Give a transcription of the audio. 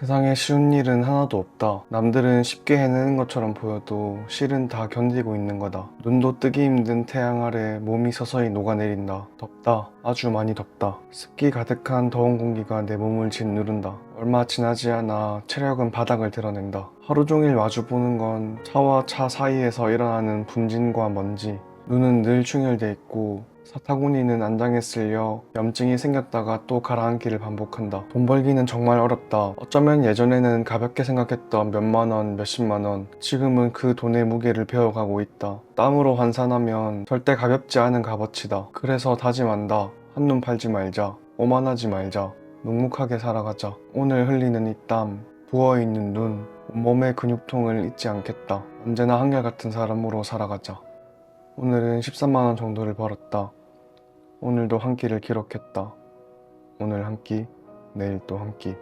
세상에 쉬운 일은 하나도 없다. 남들은 쉽게 해내는 것처럼 보여도 실은 다 견디고 있는 거다. 눈도 뜨기 힘든 태양 아래 몸이 서서히 녹아내린다. 덥다. 아주 많이 덥다. 습기 가득한 더운 공기가 내 몸을 짓누른다. 얼마 지나지 않아 체력은 바닥을 드러낸다. 하루 종일 마주보는 건 차와 차 사이에서 일어나는 분진과 먼지. 눈은 늘 충혈돼 있고 사타구니는 안장에 쓸려 염증이 생겼다가 또 가라앉기를 반복한다. 돈 벌기는 정말 어렵다. 어쩌면 예전에는 가볍게 생각했던 몇만 원, 몇십만 원, 지금은 그 돈의 무게를 배워가고 있다. 땀으로 환산하면 절대 가볍지 않은 값어치다. 그래서 다짐한다. 한눈 팔지 말자. 오만하지 말자. 묵묵하게 살아가자. 오늘 흘리는 이 땀, 부어있는 눈, 온몸의 근육통을 잊지 않겠다. 언제나 한결같은 사람으로 살아가자. 오늘은 13만원 정도를 벌었다. 오늘도 한 끼를 기록했다. 오늘 한 끼, 내일 또 한 끼.